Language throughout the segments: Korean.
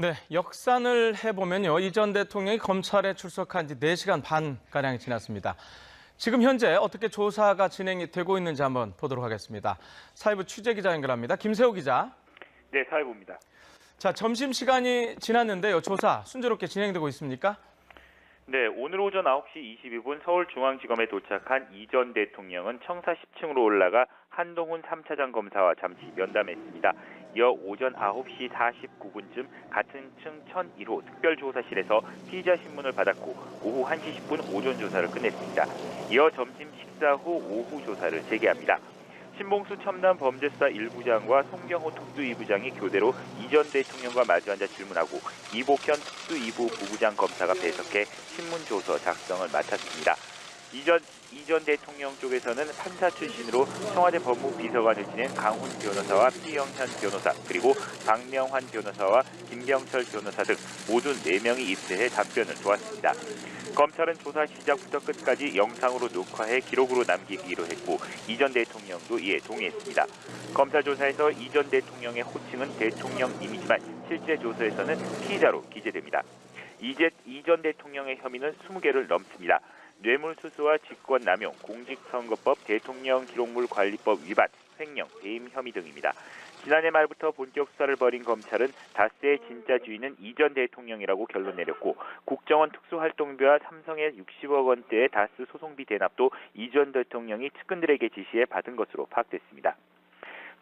네, 역산을 해보면요. 이전 대통령이 검찰에 출석한 지 4시간 반가량이 지났습니다. 지금 현재 어떻게 조사가 진행이 되고 있는지 한번 보도록 하겠습니다. 사회부 취재기자 연결합니다. 김세호 기자. 네, 사회부입니다. 자, 점심시간이 지났는데요. 조사 순조롭게 진행되고 있습니까? 네, 오늘 오전 9시 22분 서울중앙지검에 도착한 이전 대통령은 청사 10층으로 올라가 한동훈 3차장 검사와 잠시 면담했습니다. 이어 오전 9시 49분쯤 같은 층 1001호 특별조사실에서 피의자 신문을 받았고 오후 1시 10분 오전 조사를 끝냈습니다. 이어 점심 식사 후 오후 조사를 재개합니다. 신봉수 첨단 범죄수사 1부장과 송경호 특수 2부장이 교대로 이전 대통령과 마주 앉아 질문하고 이복현 특수 2부 부부장 검사가 배석해 신문조서 작성을 맡았습니다. 이전 이전 대통령 쪽에서는 판사 출신으로 청와대 법무비서관을 지낸 강훈 변호사와 피영현 변호사 그리고 박명환 변호사와 김병철 변호사 등 모두 4명이 입대해 답변을 도왔습니다. 검찰은 조사 시작부터 끝까지 영상으로 녹화해 기록으로 남기기로 했고 이전 대통령도 이에 동의했습니다. 검찰 조사에서 이전 대통령의 호칭은 대통령임이지만 실제 조서에서는 피의자로 기재됩니다. 이제 이전 대통령의 혐의는 20개를 넘습니다. 뇌물수수와 직권남용, 공직선거법, 대통령 기록물관리법 위반, 횡령, 배임 혐의 등입니다. 지난해 말부터 본격 수사를 벌인 검찰은 다스의 진짜 주인은 이전 대통령이라고 결론 내렸고 국정원 특수활동비와 삼성의 60억 원대의 다스 소송비 대납도 이전 대통령이 측근들에게 지시해 받은 것으로 파악됐습니다.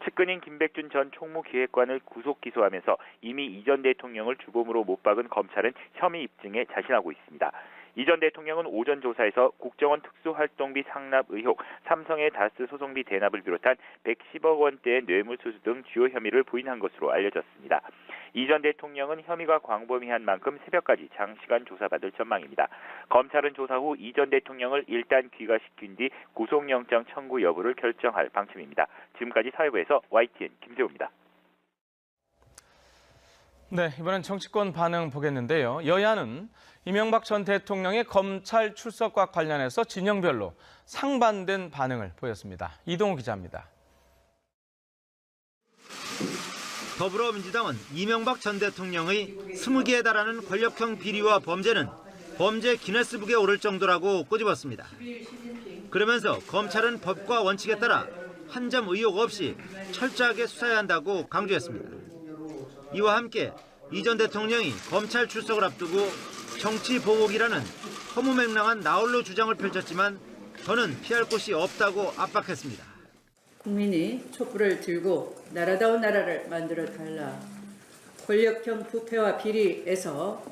측근인 김백준 전 총무기획관을 구속 기소하면서 이미 이전 대통령을 주범으로 못 박은 검찰은 혐의 입증에 자신하고 있습니다. 이전 대통령은 오전 조사에서 국정원 특수활동비 상납 의혹, 삼성의 다스 소송비 대납을 비롯한 110억 원대의 뇌물수수 등 주요 혐의를 부인한 것으로 알려졌습니다. 이 전 대통령은 혐의가 광범위한 만큼 새벽까지 장시간 조사받을 전망입니다. 검찰은 조사 후 이 전 대통령을 일단 귀가시킨 뒤 구속영장 청구 여부를 결정할 방침입니다. 지금까지 사회부에서 YTN 김세호입니다. 네, 이번엔 정치권 반응 보겠는데요. 여야는 이명박 전 대통령의 검찰 출석과 관련해서 진영별로 상반된 반응을 보였습니다. 이동호 기자입니다. 더불어민주당은 이명박 전 대통령의 20개에 달하는 권력형 비리와 범죄는 범죄 기네스북에 오를 정도라고 꼬집었습니다. 그러면서 검찰은 법과 원칙에 따라 한 점 의혹 없이 철저하게 수사해야 한다고 강조했습니다. 이와 함께 이 전 대통령이 검찰 출석을 앞두고 정치 보복이라는 허무맹랑한 나홀로 주장을 펼쳤지만 더는 피할 곳이 없다고 압박했습니다. 국민이 촛불을 들고 나라다운 나라를 만들어 달라. 권력형 부패와 비리에서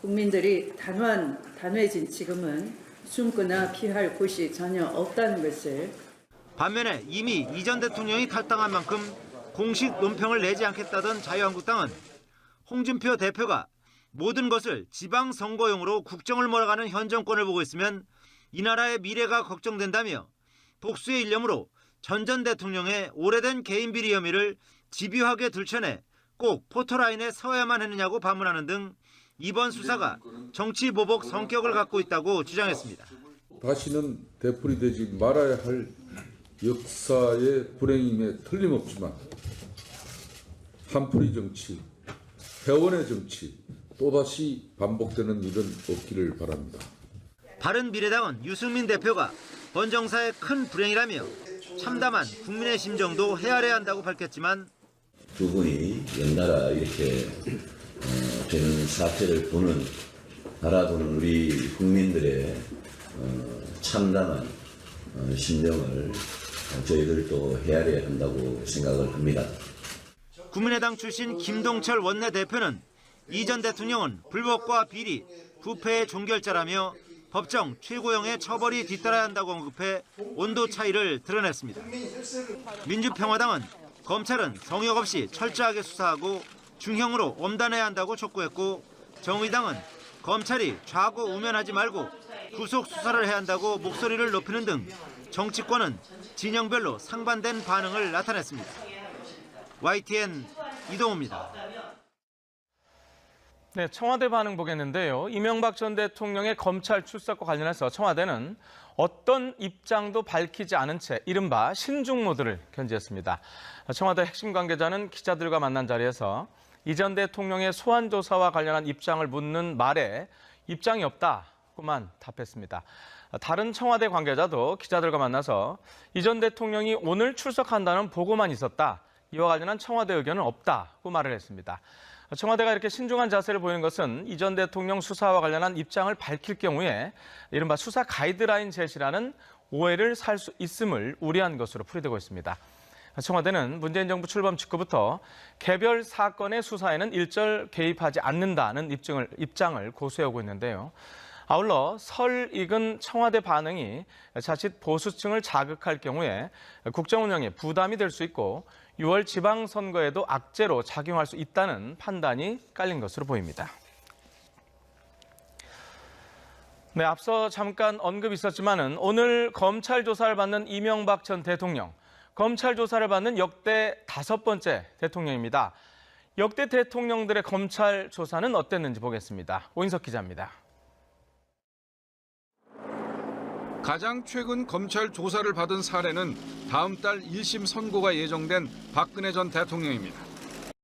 국민들이 단호한 단호해진 지금은 숨거나 피할 곳이 전혀 없다는 것을 반면에 이미 이전 대통령이 탈당한 만큼 공식 논평을 내지 않겠다던 자유한국당은 홍준표 대표가 모든 것을 지방선거용으로 국정을 몰아가는 현 정권을 보고 있으면 이 나라의 미래가 걱정된다며 복수의 일념으로 전 전 대통령의 오래된 개인 비리 혐의를 집요하게 들춰내 꼭 포토라인에 서야만 했느냐고 반문하는 등 이번 수사가 정치 보복 성격을 갖고 있다고 주장했습니다. 다시는 되풀이 되지 말아야 할 역사의 불행임에 틀림없지만 한풀이 정치, 회원의 정치 또다시 반복되는 일은 없기를 바랍니다. 바른미래당은 유승민 대표가 번정사의 큰 불행이라며 참담한 국민의 심정도 헤아려야 한다고 밝혔지만 두 분이 연달아 이렇게 어, 되는 사태를 보는 바라보는 우리 국민들의 어, 참담한 어, 심정을 저희들도 헤아려야 한다고 생각을 합니다. 국민의당 출신 김동철 원내대표는 이 전 대통령은 불법과 비리, 부패의 종결자라며 법정 최고형의 처벌이 뒤따라야 한다고 언급해 온도 차이를 드러냈습니다. 민주평화당은 검찰은 성역 없이 철저하게 수사하고 중형으로 엄단해야 한다고 촉구했고 정의당은 검찰이 좌고 우면하지 말고 구속 수사를 해야 한다고 목소리를 높이는 등 정치권은 진영별로 상반된 반응을 나타냈습니다. YTN 이동호입니다. 네, 청와대 반응 보겠는데요. 이명박 전 대통령의 검찰 출석과 관련해서 청와대는 어떤 입장도 밝히지 않은 채 이른바 신중 모드를 견지했습니다. 청와대 핵심 관계자는 기자들과 만난 자리에서 이 전 대통령의 소환 조사와 관련한 입장을 묻는 말에 입장이 없다고만 답했습니다. 다른 청와대 관계자도 기자들과 만나서 이 전 대통령이 오늘 출석한다는 보고만 있었다. 이와 관련한 청와대 의견은 없다고 말을 했습니다. 청와대가 이렇게 신중한 자세를 보이는 것은 이전 대통령 수사와 관련한 입장을 밝힐 경우에 이른바 수사 가이드라인 제시라는 오해를 살 수 있음을 우려한 것으로 풀이되고 있습니다. 청와대는 문재인 정부 출범 직후부터 개별 사건의 수사에는 일절 개입하지 않는다는 입증을, 입장을 고수해오고 있는데요. 아울러 설 익은 청와대 반응이 자칫 보수층을 자극할 경우에 국정 운영에 부담이 될 수 있고 6월 지방선거에도 악재로 작용할 수 있다는 판단이 깔린 것으로 보입니다. 네, 앞서 잠깐 언급이 있었지만은 오늘 검찰 조사를 받는 이명박 전 대통령, 검찰 조사를 받는 역대 다섯 번째 대통령입니다. 역대 대통령들의 검찰 조사는 어땠는지 보겠습니다. 오인석 기자입니다. 가장 최근 검찰 조사를 받은 사례는 다음 달 1심 선고가 예정된 박근혜 전 대통령입니다.